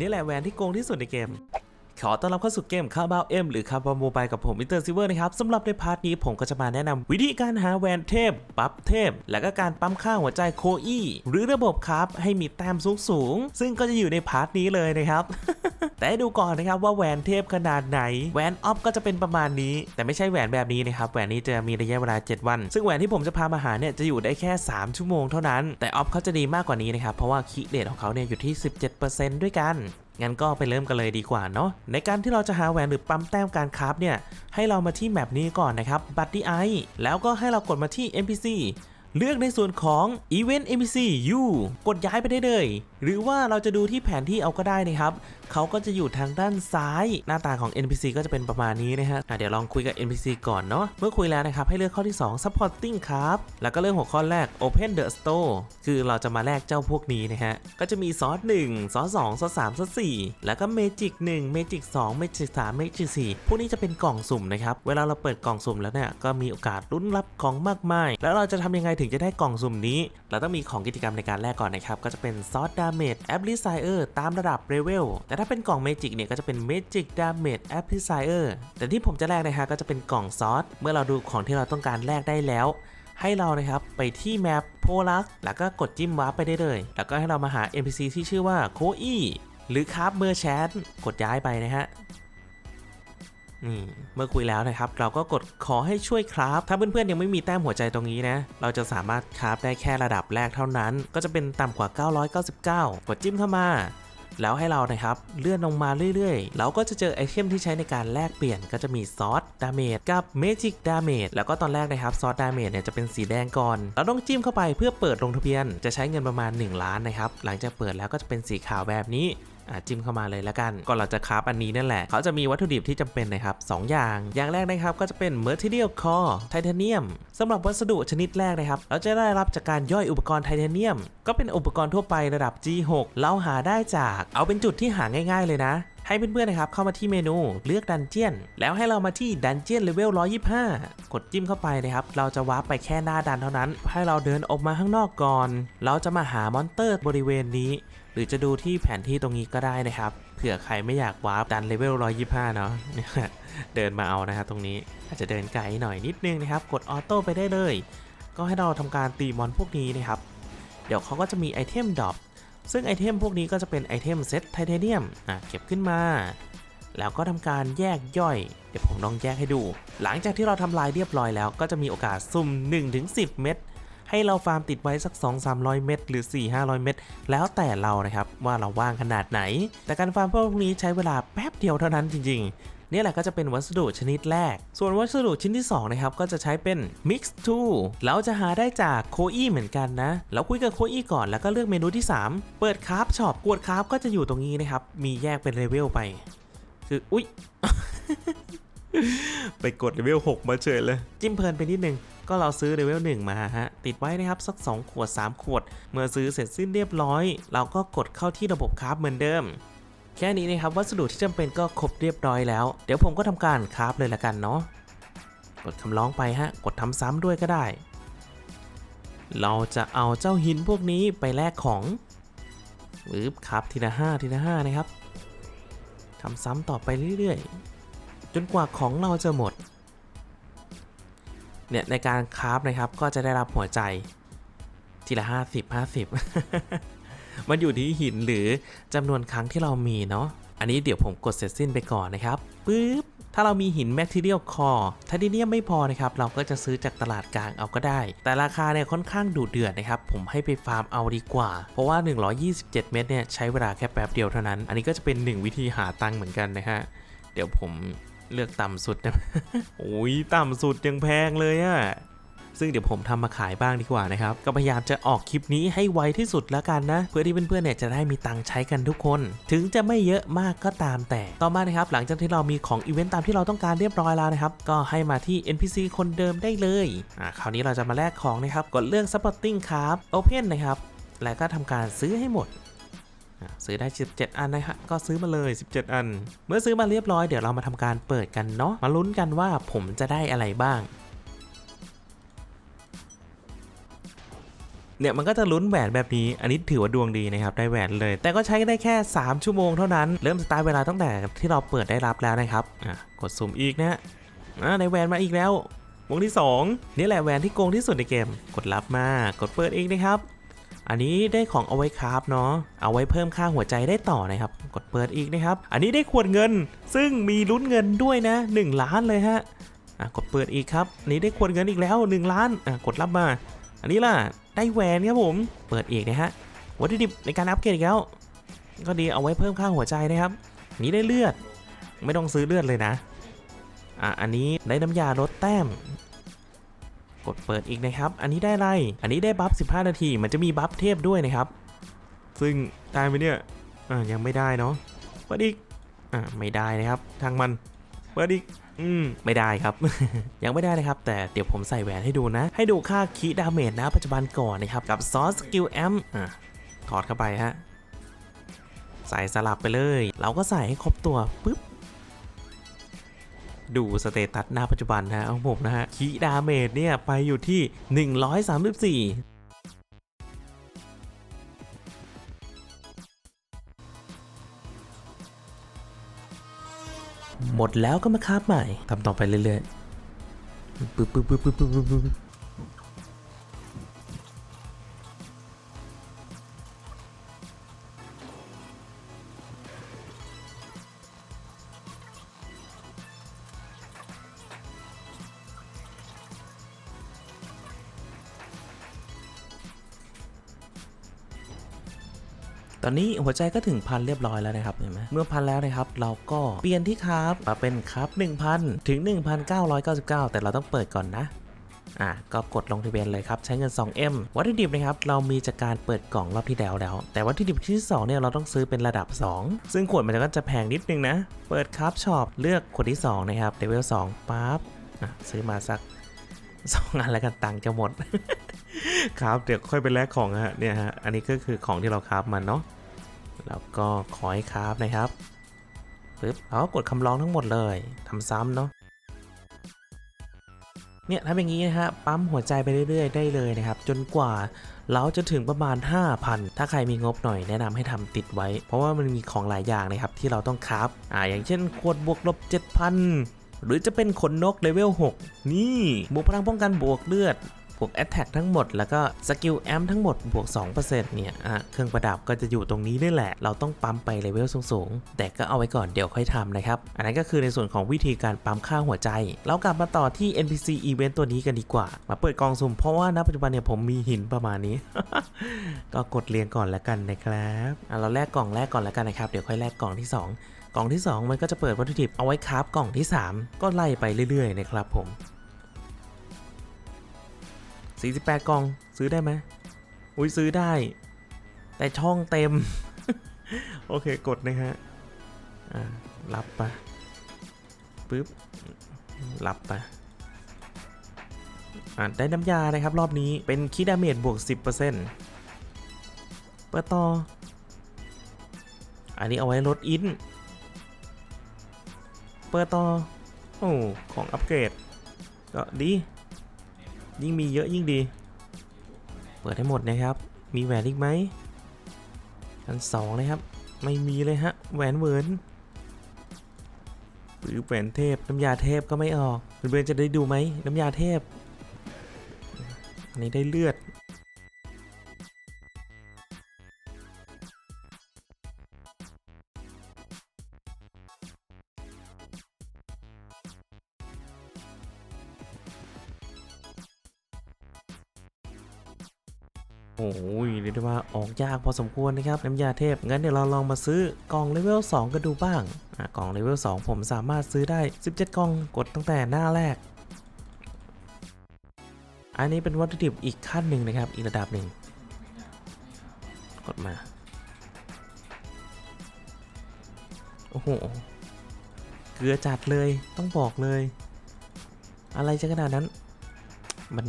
นี่แหละแหวนที่โกงที่สุดในเกม ขอต้อนรับเข้าสู่เกมคาบาวเอ็มหรือคาบาวโมบายกับผมมิสเตอร์ซิเวอร์นะครับสำหรับในพาร์ทนี้ผมก็จะมาแนะนำวิธีการหาแหวนเทพ ปั๊บเทพ และก็การปั๊มค่าหัวใจโคอี้หรือระบบครับให้มีแต้มสูงสูง ซึ่งก็จะอยู่ในพาร์ทนี้เลยนะครับ แต่ดูก่อนนะครับว่าแหวนเทพขนาดไหนแหวนออฟก็จะเป็นประมาณนี้ แต่ไม่ใช่แหวนแบบนี้นะครับแหวนนี้จะมีระยะเวลา 7 วัน ซึ่งแหวนที่ผมจะพามาหาเนี่ยจะอยู่ได้แค่ 3 ชั่วโมงเท่านั้น แต่ออฟเขาจะดีมากกว่านี้นะครับเพราะว่าคิเดตของเขาเนี่ยอยู่ที่ 17%ด้วยกัน งั้นก็ไปเริ่มกันเลยดีกว่าเนาะในการที่เราจะหาแหวนหรือปั๊มแต้มการคราฟเนี่ยให้เรามาที่แมปนี้ก่อนนะครับบัตตี้ไอแล้วก็ให้เรากดมาที่ NPC เลือกในส่วนของ Event NPC U กดย้ายไปได้เลย หรือว่าเราจะดูที่แผนที่เอาก็ได้นะครับ เขาก็จะอยู่ทางด้านซ้าย หน้าตาของ NPC ก็จะเป็นประมาณนี้นะฮะะเดี๋ยวลองคุยกับ NPC ก่อนเนาะ เมื่อคุยแล้วนะครับ ให้เลือกข้อที่ 2 Supporting ครับ แล้วก็เลือกหัวข้อแรก Open the Store คือเราจะมาแลกเจ้าพวกนี้นะฮะ ก็จะมีซอส1ซอส2ซอส3ซอส4แล้วก็ Magic 1 Magic 2 Magic 3 Magic 4พวกนี้จะเป็นกล่องสุ่มนะครับ เวลาเราเปิดกล่องสุ่มแล้วเนี่ย ก็มีโอกาสลุ้นรับของมากมาย แล้วเราจะทำยังไงถึงจะได้กล่องสุ่มนี้ เราต้องมีของกิจกรรมในการแลกก่อนนะครับ ก็จะเป็นซอสดาเมจแอปลิไซเออร์ตามระดับเลเวลแต่ถ้าเป็นกล่องเมจิกเนี่ยก็จะเป็นเมจิกดาเมจแอปลิไซเออร์แต่ที่ผมจะแลกนะฮะก็จะเป็นกล่องซอสเมื่อเราดูของที่เราต้องการแลกได้แล้วให้เรานะครับไปที่แมปโพลักแล้วก็กดจิ้มวาร์ปไปได้เลย แล้วก็ให้เรามาหา NPC ที่ชื่อว่าโคอี้หรือคาร์บเมอร์แชนกดย้ายไปนะฮะ นี่เมื่อคุยแล้วนะครับ เราก็กดขอให้ช่วยคราฟถ้าเพื่อนๆยังไม่มีแต้มหัวใจตรงนี้นะ เราจะสามารถคราฟได้แค่ระดับแรกเท่านั้น ก็จะเป็นต่ำกว่า 999 กดจิ้มเข้ามาแล้วให้เรานะครับเลื่อนลงมาเรื่อยๆ เราก็จะเจอไอเทมที่ใช้ในการแลกเปลี่ยนก็จะมีซอสดาเมจกับเมจิกดาเมจแล้วก็ตอนแรกนะครับซอสดาเมจเนี่ยจะเป็นสีแดงก่อน เราต้องจิ้มเข้าไปเพื่อเปิดลงทะเบียน จะใช้เงินประมาณ 1 ล้านนะครับ หลังจากเปิดแล้วก็จะเป็นสีขาวแบบนี้ จิ้มเข้ามาเลยแล้วกันก่อนเราจะคราฟอันนี้นั่นแหละ เขาจะมีวัตถุดิบที่จำเป็นนะครับ2อย่าง อย่างแรกนะครับก็จะเป็น Material Core Titanium สำหรับวัสดุชนิดแรกนะครับ เราจะได้รับจากการย่อยอุปกรณ์ไทเทเนียม ก็เป็นอุปกรณ์ทั่วไประดับ G6 เราหาได้จากเอาเป็นจุดที่หาง่าย ๆ เลยนะให้เพื่อนๆนะครับเข้ามาที่เมนูเลือกดันเจียน แล้วให้เรามาที่ดันเจียนเลเวล125 กดจิ้มเข้าไปนะครับ เราจะวาร์ปไปแค่หน้าดันเท่านั้น ให้เราเดินออกมาข้างนอกก่อน เราจะมาหามอนเตอร์บริเวณนี้ รือจะดูที่แผนที่ตรงนี้ก็ได้นะครับ เผื่อใครไม่อยากวาร์ปดันเลเวล125 เนาะเดินมาเอานะครับตรงนี้อาจจะเดินไกลหน่อยนิดนึงนะครับ กดออโต้ไปได้เลย ก็ให้เราทำการตีมอนพวกนี้นะครับ เดี๋ยวเขาก็จะมีไอเทมดรอปซึ่งไอเทมพวกนี้ก็จะเป็นไอเทมเซตไทเทเนียมอะเก็บขึ้นมา แล้วก็ทำการแยกย่อย เดี๋ยวผมลองแยกให้ดู หลังจากที่เราทำลายเรียบร้อยแล้ว ก็จะมีโอกาสซุ่ม1-10 เม็ด ให้เราฟาร์มติดไว้สัก 2-300 เม็ดหรือ 4-500 เม็ดแล้วแต่เรานะครับว่าเราว่างขนาดไหน แต่การฟาร์มพวกนี้ใช้เวลาแป๊บเดียวเท่านั้นจริง ๆนี่แหละก็จะเป็นวัสดุชนิดแรก ส่วนวัสดุชิ้นที่ 2 นะครับ ก็จะใช้เป็น Mix 2เราจะหาได้จากโคอี้เหมือนกันนะ เราคุยกับโคอี้ก่อนแล้วก็เลือกเมนูที่ 3 เปิดคราฟช็อปกวดคราฟก็จะอยู่ตรงนี้นะครับ มีแยกเป็นเลเวลไป คืออุ๊ย ไปกดเลเวล 6 มาเฉยเลย จิ้มเพลินไปนิดนึง ก็เราซื้อเลเวล 1 มาฮะ ติดไว้นะครับสัก 2 ขวด 3 ขวด เมื่อซื้อเสร็จสิ้นเรียบร้อย เราก็กดเข้าที่ระบบคราฟเหมือนเดิม แค่นี้นะครับวัสดุที่จำเป็นก็ครบเรียบร้อยแล้ว เดี๋ยวผมก็ทำการคราฟเลยละกันเนาะกดคำร้องไปฮะกดทำซ้ำด้วยก็ได้ เราจะเอาเจ้าหินพวกนี้ไปแลกของหรือครับทีละห้าทีละห้านะครับทำซ้ำต่อไปเรื่อยๆ จนกว่าของเราจะหมด เนี่ยในการคราฟนะครับก็จะได้รับหัวใจทีละ 50 50 มันอยู่ที่หินหรือจำนวนครั้งที่เรามีเนาะอันนี้เดี๋ยวผมกดเสร็จสิ้นไปก่อนนะครับปึ๊บถ้าเรามีหิน Material Core ถ้าดิเนียมไม่พอนะครับ เราก็จะซื้อจากตลาดกลางเอาก็ได้ แต่ราคาเนี่ยค่อนข้างดุเดือดนะครับ ผมให้ไปฟาร์มเอาดีกว่า เพราะว่า 127 เม็ดเนี่ยใช้เวลาแค่แป๊บเดียวเท่านั้น อันนี้ก็จะเป็นหนึ่งวิธีหาตังค์เหมือนกันนะฮะ เดี๋ยวผม เลือกต่ำสุดนะโอ้ยต่ำสุดยังแพงเลยอะซึ่งเดี๋ยวผมทำมาขายบ้างดีกว่านะครับ ก็พยายามจะออกคลิปนี้ให้ไวที่สุดแล้วกันนะ เพื่อที่เพื่อนๆเนี่ยจะได้มีตังค์ใช้กันทุกคน ถึงจะไม่เยอะมากก็ตามแต่ ต่อมานะครับ หลังจากที่เรามีของอีเวนต์ตามที่เราต้องการเรียบร้อยแล้วนะครับ ก็ให้มาที่ NPC คนเดิมได้เลย อ่าคราวนี้เราจะมาแลกของนะครับ กดเลือก Supporting ครับ Open นะครับ แล้วก็ทำการซื้อให้หมด ซื้อได้ 17 อันนะฮะก็ซื้อมาเลย 17 อัน เมื่อซื้อมาเรียบร้อยเดี๋ยวเรามาทำการเปิดกันเนาะมาลุ้นกันว่าผมจะได้อะไรบ้างเนี่ยมันก็จะลุ้นแหวนแบบนี้ อันนี้ถือว่าดวงดีนะครับได้แหวนเลย แต่ก็ใช้ได้แค่ 3 ชั่วโมงเท่านั้น เริ่มสตาร์ทเวลาตั้งแต่ที่เราเปิดได้รับแล้วนะครับอะกดสุ่มอีกนะฮะอะได้แหวนมาอีกแล้ววงที่ 2 นี่แหละแหวนที่โกงที่สุดในเกม กดรับมากดเปิดอีกนะครับ อันนี้ได้ของเอาไว้คราฟเนาะ เอาไว้เพิ่มค่าหัวใจได้ต่อนะครับ กดเปิดอีกนะครับ อันนี้ได้ขวดเงิน ซึ่งมีลุ้นเงินด้วยนะ 1 ล้านเลยฮะอะกดเปิดอีกครับนนี้ได้ขวดเงินอีกแล้ว 1 ล้านอะกดรับมา อันนี้ล่ะ ได้แหวนครับผม เปิดอีกนะฮะ วัตถุดิบในการอัปเกรดอีกแล้ว ก็ดีเอาไว้เพิ่มค่าหัวใจนะครับนนี้ได้เลือด ไม่ต้องซื้อเลือดเลยนะ อะ อันนี้ได้น้ำยาลดแต้ม กดเปิดอีกนะครับ อันนี้ได้ไร อันนี้ได้บัฟ 15 นาที มันจะมีบัฟเทพด้วยนะครับ ซึ่งได้ไหมเนี่ยอ่ายังไม่ได้เนาะ เปิดอีก อ่าไม่ได้นะครับ ทางมัน เปิดอีก อืม ไม่ได้ครับ ยังไม่ได้นะครับ แต่เดี๋ยวผมใส่แหวนให้ดูนะ ให้ดูค่าคีดาเมจนะ ปัจจุบันก่อนนะครับ กับซอสสกิลแอมอะถอดเข้าไปฮะ ใส่สลับไปเลย เราก็ใส่ให้ครบตัวปุ๊บ ดูสเตตัสหน้าปัจจุบันนะของผมนะฮะคีดาเมจเนี่ย ไปอยู่ที่ 134หมดแล้วก็มาคาบใหม่ทำต่อไปเรื่อยๆปึ๊บปึ๊บปึ๊บปึ๊บปึ๊บ ตอนนี้หัวใจก็ถึงพันเรียบร้อยแล้วนะครับเห็นไหมเมื่อพันแล้วนะครับ เราก็เปลี่ยนที่คราฟมาเป็นคราฟ1,000 ถึง 1,999 แต่เราต้องเปิดก่อนนะอะก็กดลงทะเบียนเลยครับ ใช้เงิน 2M วัตถุดิบนะครับ เรามีจากการเปิดกล่องรอบที่แล้วแล้ว แต่วัตถุดิบที่ 2 เนี่ย เราต้องซื้อเป็นระดับ 2 ซึ่งขวดมันก็จะแพงนิดนึงนะ เปิดครับช็อปเลือกขวดที่ 2 นะครับเลเวล2ปั๊บอะซื้อมาสัก 2อันแล้วกันตังจะหมด ครับเดี๋ยวค่อยไปแลกของฮะเนี่ยฮะอันนี้ก็คือของที่เราคราฟมันเนาะแล้วก็ขอให้คราฟนะครับปึ๊บเรากดคำร้องทั้งหมดเลยทำซ้ำเนาะเนี่ยทำอย่างนี้นะฮะปั๊มหัวใจไปเรื่อยๆ ได้เลยนะครับ จนกว่าเราจะถึงประมาณ 5,000 ถ้าใครมีงบหน่อยแนะนำให้ทำติดไว้ เพราะว่ามันมีของหลายอย่างนะครับที่เราต้องคราฟอ่าอย่างเช่นขวดบวกลบ 7,000 หรือจะเป็นขนนกเลเวล 6 นี่บวกพลังป้องกันบวกเลือดบวกแอตแทกทั้งหมด แล้วก็สกิลแอมทั้งหมดบวก 2%เนี่ยอะเครื่องประดับก็จะอยู่ตรงนี้นี่แหละ เราต้องปั๊มไปเลเวลสูงๆ แต่ก็เอาไว้ก่อนเดี๋ยวค่อยทำนะครับ อันนั้นก็คือในส่วนของวิธีการปั๊มค่าหัวใจ เรากลับมาต่อที่ NPC Event ตัวนี้กันดีกว่า มาเปิดกองสุ่มเพราะว่าณปัจจุบันเนี่ยผมมีหินประมาณนี้ ก็กดเรียงก่อนแล้วกันนะครับอะเราแลกกล่องแรกก่อนแล้วกันนะครับ เดี๋ยวค่อยแลกกล่องที่ 2 กล่องที่ 2 มันก็จะเปิดวัตถุดิบเอาไว้คราฟกล่องที่ 3 ก็ไล่ไปเรื่อยๆนะครับผม 48 กล่องซื้อได้ไหมอุ้ยซื้อได้ แต่ช่องเต็ม โอเคกดนะฮะอ่ารับไปะปึ๊บรับไปะอ่าได้น้ำยานะครับรอบนี้เป็นคิดดาเมจบวก 10%เปิดต่อ อันนี้เอาไว้ลดอิน เปิดต่อ โอ้ของอัปเกรด ก็ดี ยิ่งมีเยอะยิ่งดี เปิดให้หมดนะครับ มีแหวนอีกไหมอันสองเลยครับ ไม่มีเลยฮะ แหวนเวิร์นหรือแหวนเทพ น้ำยาเทพก็ไม่ออกเพื่อนๆจะได้ดูไหมน้ำยาเทพ อันนี้ได้เลือด โอ้ยเรียกได้ว่าออกยากพอสมควรนะครับน้ำยาเทพ งั้นเดี๋ยวเราลองมาซื้อกล่องเลเวล2กันดูบ้างอะกล่องเลเวล2ผมสามารถซื้อได้ 17 กล่องกดตั้งแต่หน้าแรก อันนี้เป็นวัตถุดิบอีกขั้นหนึ่งนะครับ อีกระดับหนึ่งกดมา โอ้โห เกลือจัดเลยต้องบอกเลย อะไรจะขนาดนั้น มัน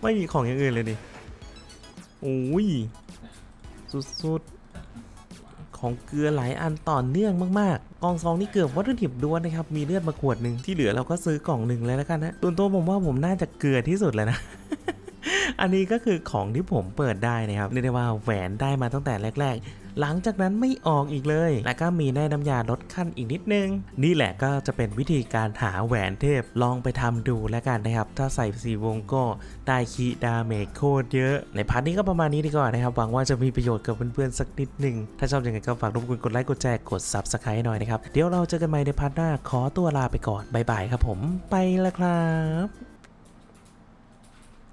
ไม่มีของอย่างอื่นเลยดิโอ้ยสุดๆขของเกลือหลายอันต่อเนื่องมากๆกล่องซองนี่เกือบวัตถุดิบด้วนนะครับ มีเลือดมาขวดหนึ่งที่เหลือเราก็ซื้อกล่องหนึ่งเลยแล้วกันนะส่วนตัวผมว่าผมน่าจะเกลือที่สุดแล้วนะ อันนี้ก็คือของที่ผมเปิดได้นะครับเรียกได้ว่าแหวนได้มาตั้งแต่แรก ๆหลังจากนั้นไม่ออกอีกเลย แล้วก็มีได้น้ำยาลดขั้นอีกนิดนึง นี่แหละก็จะเป็นวิธีการหาแหวนเทพ ลองไปทำดูแล้วกันนะครับ ถ้าใส่สีวงก็ได้คีดาเมจโคตรเยอะ ในพาร์ทนี้ก็ประมาณนี้ดีกว่านะครับ หวังว่าจะมีประโยชน์กับเพื่อนๆสักนิดหนึ่ง ถ้าชอบอยังไงก็ฝากรบกวนกดไลค์ กดแชร์ กด Subscribe หน่อยนะครับ เดี๋ยวเราเจอกันใหม่ในพาร์ทหน้า ขอตัวลาไปก่อน บ๊ายบายครับผม ไปล้วครับ